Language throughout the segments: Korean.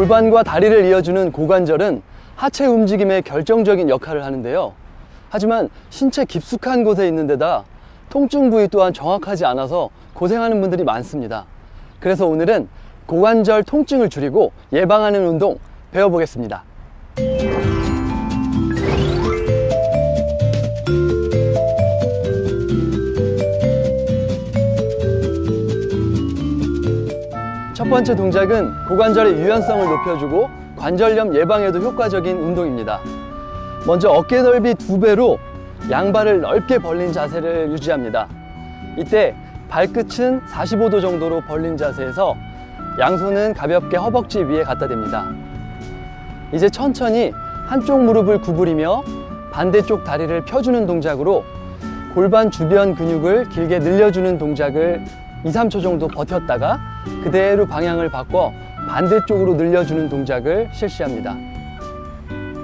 골반과 다리를 이어주는 고관절은 하체 움직임에 결정적인 역할을 하는데요. 하지만 신체 깊숙한 곳에 있는 데다 통증 부위 또한 정확하지 않아서 고생하는 분들이 많습니다. 그래서 오늘은 고관절 통증을 줄이고 예방하는 운동 배워보겠습니다. 번째 동작은 고관절의 유연성을 높여주고 관절염 예방에도 효과적인 운동입니다. 먼저 어깨 넓이 두 배로 양발을 넓게 벌린 자세를 유지합니다. 이때 발끝은 45도 정도로 벌린 자세에서 양손은 가볍게 허벅지 위에 갖다 댑니다. 이제 천천히 한쪽 무릎을 구부리며 반대쪽 다리를 펴주는 동작으로 골반 주변 근육을 길게 늘려주는 동작을 2, 3초 정도 버텼다가 그대로 방향을 바꿔 반대쪽으로 늘려주는 동작을 실시합니다.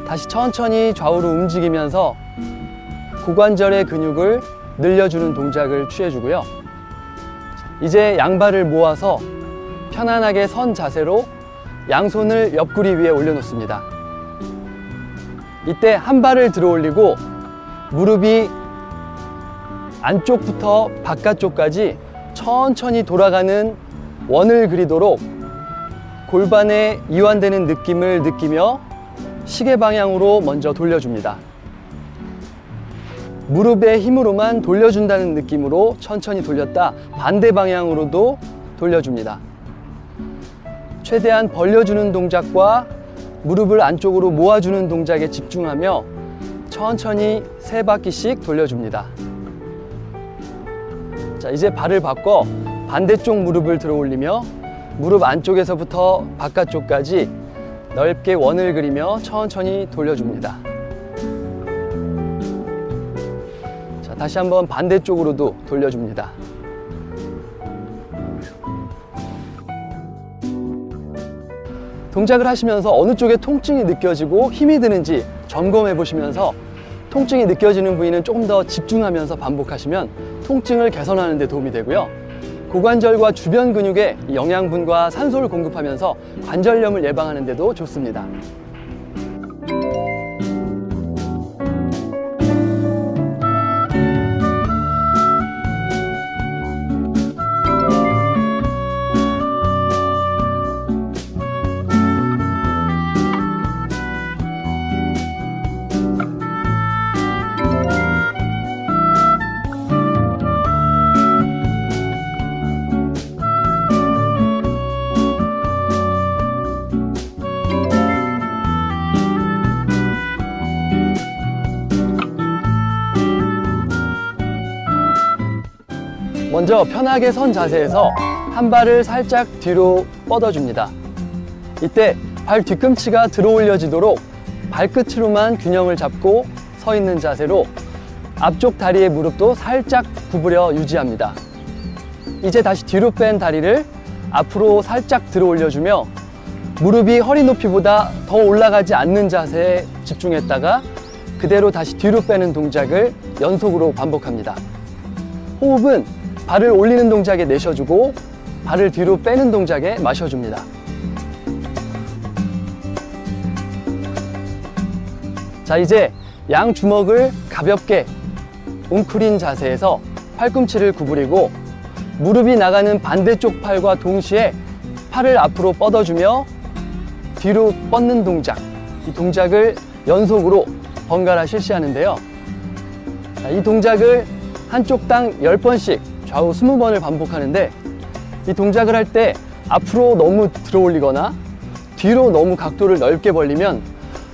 다시 천천히 좌우로 움직이면서 고관절의 근육을 늘려주는 동작을 취해주고요. 이제 양발을 모아서 편안하게 선 자세로 양손을 옆구리 위에 올려놓습니다. 이때 한 발을 들어 올리고 무릎이 안쪽부터 바깥쪽까지 천천히 돌아가는 원을 그리도록 골반에 이완되는 느낌을 느끼며 시계 방향으로 먼저 돌려줍니다. 무릎의 힘으로만 돌려준다는 느낌으로 천천히 돌렸다 반대 방향으로도 돌려줍니다. 최대한 벌려주는 동작과 무릎을 안쪽으로 모아주는 동작에 집중하며 천천히 세 바퀴씩 돌려줍니다. 자, 이제 발을 바꿔 반대쪽 무릎을 들어 올리며 무릎 안쪽에서부터 바깥쪽까지 넓게 원을 그리며 천천히 돌려줍니다. 자, 다시 한번 반대쪽으로도 돌려줍니다. 동작을 하시면서 어느 쪽에 통증이 느껴지고 힘이 드는지 점검해 보시면서 통증이 느껴지는 부위는 조금 더 집중하면서 반복하시면 통증을 개선하는 데 도움이 되고요. 고관절과 주변 근육에 영양분과 산소를 공급하면서 관절염을 예방하는 데도 좋습니다. 먼저 편하게 선 자세에서 한 발을 살짝 뒤로 뻗어줍니다. 이때 발 뒤꿈치가 들어 올려지도록 발끝으로만 균형을 잡고 서 있는 자세로 앞쪽 다리의 무릎도 살짝 구부려 유지합니다. 이제 다시 뒤로 뺀 다리를 앞으로 살짝 들어 올려주며 무릎이 허리 높이보다 더 올라가지 않는 자세에 집중했다가 그대로 다시 뒤로 빼는 동작을 연속으로 반복합니다. 호흡은 발을 올리는 동작에 내쉬어주고 발을 뒤로 빼는 동작에 마셔줍니다. 자 이제 양 주먹을 가볍게 웅크린 자세에서 팔꿈치를 구부리고 무릎이 나가는 반대쪽 팔과 동시에 팔을 앞으로 뻗어주며 뒤로 뻗는 동작 이 동작을 연속으로 번갈아 실시하는데요 자, 이 동작을 한쪽 당 10번씩 좌우 20번을 반복하는데 이 동작을 할 때 앞으로 너무 들어 올리거나 뒤로 너무 각도를 넓게 벌리면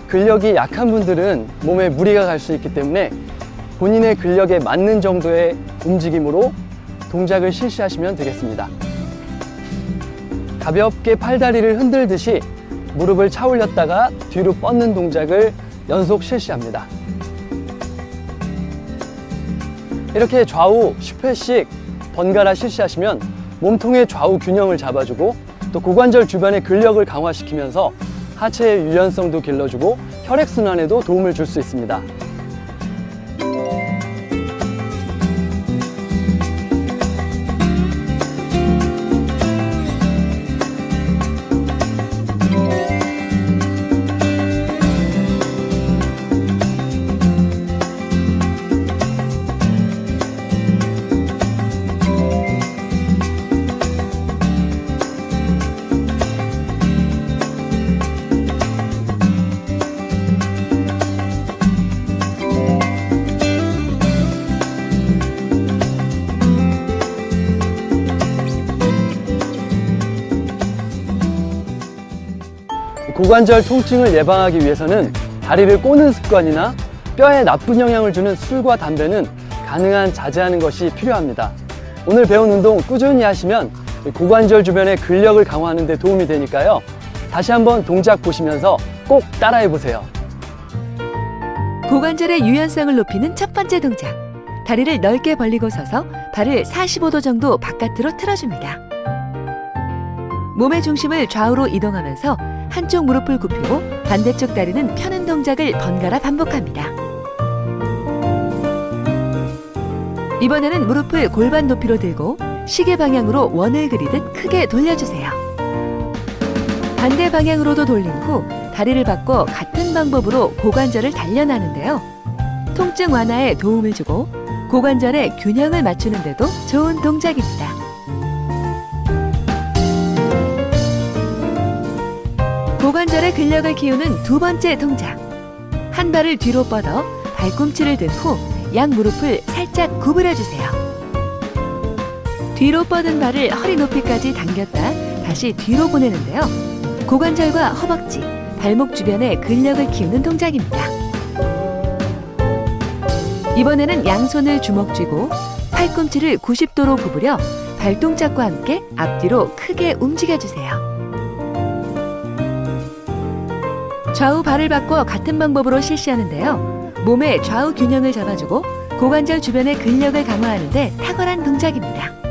근력이 약한 분들은 몸에 무리가 갈 수 있기 때문에 본인의 근력에 맞는 정도의 움직임으로 동작을 실시하시면 되겠습니다. 가볍게 팔다리를 흔들듯이 무릎을 차 올렸다가 뒤로 뻗는 동작을 연속 실시합니다. 이렇게 좌우 10회씩 번갈아 실시하시면 몸통의 좌우 균형을 잡아주고 또 고관절 주변의 근력을 강화시키면서 하체의 유연성도 길러주고 혈액순환에도 도움을 줄 수 있습니다. 고관절 통증을 예방하기 위해서는 다리를 꼬는 습관이나 뼈에 나쁜 영향을 주는 술과 담배는 가능한 자제하는 것이 필요합니다. 오늘 배운 운동 꾸준히 하시면 고관절 주변의 근력을 강화하는 데 도움이 되니까요. 다시 한번 동작 보시면서 꼭 따라해 보세요. 고관절의 유연성을 높이는 첫 번째 동작. 다리를 넓게 벌리고 서서 발을 45도 정도 바깥으로 틀어줍니다. 몸의 중심을 좌우로 이동하면서 한쪽 무릎을 굽히고 반대쪽 다리는 펴는 동작을 번갈아 반복합니다. 이번에는 무릎을 골반 높이로 들고 시계 방향으로 원을 그리듯 크게 돌려주세요. 반대 방향으로도 돌린 후 다리를 바꿔 같은 방법으로 고관절을 단련하는데요. 통증 완화에 도움을 주고 고관절의 균형을 맞추는데도 좋은 동작입니다. 고관절의 근력을 키우는 두 번째 동작. 한 발을 뒤로 뻗어 발꿈치를 든 후 양 무릎을 살짝 구부려 주세요. 뒤로 뻗은 발을 허리 높이까지 당겼다 다시 뒤로 보내는데요. 고관절과 허벅지, 발목 주변에 근력을 키우는 동작입니다. 이번에는 양손을 주먹 쥐고 팔꿈치를 90도로 구부려 발동작과 함께 앞뒤로 크게 움직여 주세요. 좌우 발을 바꿔 같은 방법으로 실시하는데요. 몸의 좌우 균형을 잡아주고 고관절 주변의 근력을 강화하는데 탁월한 동작입니다.